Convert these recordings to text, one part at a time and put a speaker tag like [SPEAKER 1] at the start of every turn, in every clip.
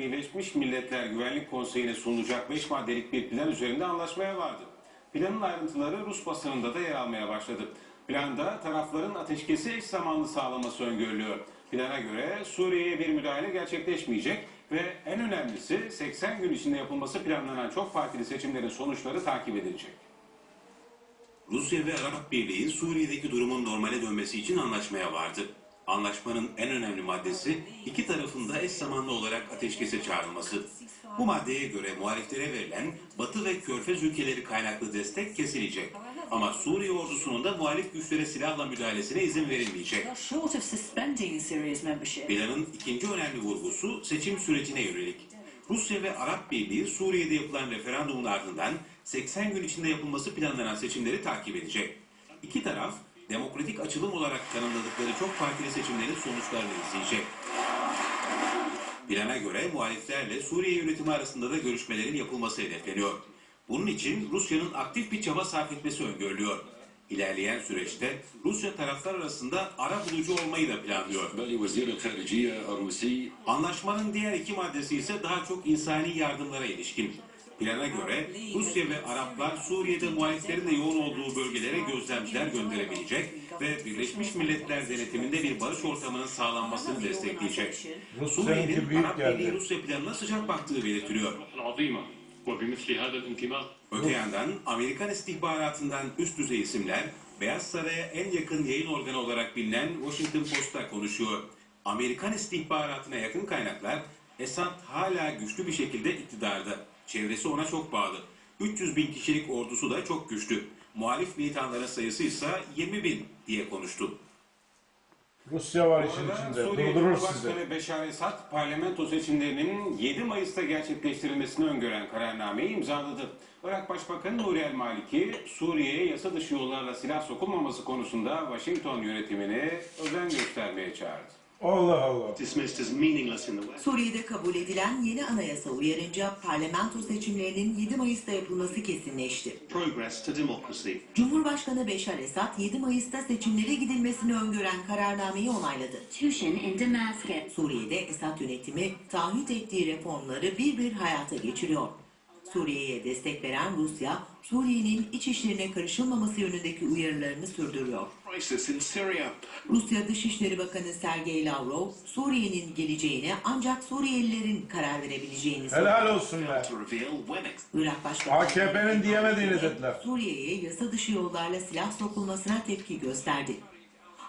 [SPEAKER 1] Birleşmiş Milletler Güvenlik Konseyi'ne sunulacak 5 maddelik bir plan üzerinde anlaşmaya vardı. Planın ayrıntıları Rus basınında da yer almaya başladı. Planda tarafların ateşkesi eş zamanlı sağlaması öngörülüyor. Plana göre Suriye'ye bir müdahale gerçekleşmeyecek ve en önemlisi 80 gün içinde yapılması planlanan çok partili seçimlerin sonuçları takip edilecek. Rusya ve Arap Birliği Suriye'deki durumun normale dönmesi için anlaşmaya vardı. Anlaşmanın en önemli maddesi iki tarafın da eş zamanlı olarak ateşkese çağrılması. Bu maddeye göre muhaliflere verilen Batı ve Körfez ülkeleri kaynaklı destek kesilecek. Ama Suriye ordusunun da muhalif güçlere silahla müdahalesine izin verilmeyecek. Planın ikinci önemli vurgusu seçim sürecine yönelik. Rusya ve Arap Birliği Suriye'de yapılan referandumun ardından 80 gün içinde yapılması planlanan seçimleri takip edecek. İki taraf demokratik açılım olarak tanımladıkları çok partili seçimlerin sonuçlarını izleyecek. Plana göre muhaliflerle Suriye yönetimi arasında da görüşmelerin yapılması hedefleniyor. Bunun için Rusya'nın aktif bir çaba sarf etmesi öngörülüyor. İlerleyen süreçte Rusya taraflar arasında ara bulucu olmayı da planlıyor. Anlaşmanın diğer iki maddesi ise daha çok insani yardımlara ilişkin. Plana göre Rusya ve Araplar Suriye'de muhaliflerin de yoğun olduğu bölgelere gözlemciler gönderebilecek ve Birleşmiş Milletler denetiminde bir barış ortamının sağlanmasını destekleyecek. Suriye'nin Arap Birliği Rusya planına sıcak baktığı belirtiliyor. Öte yandan Amerikan istihbaratından üst düzey isimler Beyaz Saray'a en yakın yayın organı olarak bilinen Washington Post'ta konuşuyor. Amerikan istihbaratına yakın kaynaklar Esad hala güçlü bir şekilde iktidarda. Çevresi ona çok bağlı. 300 bin kişilik ordusu da çok güçlü. Muhalif militanların sayısı ise 20 bin diye konuştu.
[SPEAKER 2] Rusya var işin içinde.
[SPEAKER 1] Suriye
[SPEAKER 2] Durdurur sizi.
[SPEAKER 1] Beşar Esad parlamento seçimlerinin 7 Mayıs'ta gerçekleştirilmesini öngören kararnameyi imzaladı. Irak Başbakanı Nuri El Maliki, Suriye'ye yasa dışı yollarla silah sokulmaması konusunda Washington yönetimini özen göstermeye çağırdı.
[SPEAKER 2] Allah Allah.
[SPEAKER 3] dismissed as meaningless in the West.
[SPEAKER 4] Suriye'de kabul edilen yeni anayasa uyarınca parlamento seçimlerinin 7 Mayıs'ta yapılması kesinleşti.
[SPEAKER 3] Progress to democracy.
[SPEAKER 4] Cumhurbaşkanı Beşar Esad 7 Mayıs'ta seçimlere gidilmesini öngören kararnameyi onayladı.
[SPEAKER 5] Constitution in Damascus.
[SPEAKER 4] Suriye'de Esad yönetimi taahhüt ettiği reformları bir bir hayata geçiriyor. Suriye'ye destek veren Rusya, Suriye'nin iç işlerine karışılmaması yönündeki uyarılarını sürdürüyor. Rusya Dışişleri Bakanı Sergey Lavrov, Suriye'nin geleceğine ancak Suriyelilerin karar verebileceğini söyledi.
[SPEAKER 2] Helal olsun be.
[SPEAKER 4] Irak Başkanı
[SPEAKER 2] AKP'nin diyemediğini dediler.
[SPEAKER 4] Suriye'ye yasa dışı yollarla silah sokulmasına tepki gösterdi.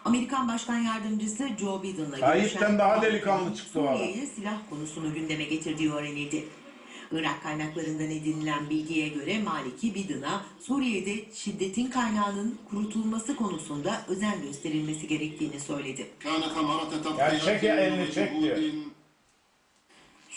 [SPEAKER 4] Amerikan Başkan Yardımcısı Joe Biden'la
[SPEAKER 2] Tayyip'ten daha delikanlı çıktı o adam.
[SPEAKER 4] Suriye'ye silah konusunu gündeme getirdiği öğrenildi. Irak kaynaklarından edinilen bilgiye göre Maliki Bidin'a Suriye'de şiddetin kaynağının kurutulması konusunda özen gösterilmesi gerektiğini söyledi.
[SPEAKER 6] Gerçek
[SPEAKER 2] elini çek
[SPEAKER 6] diyor.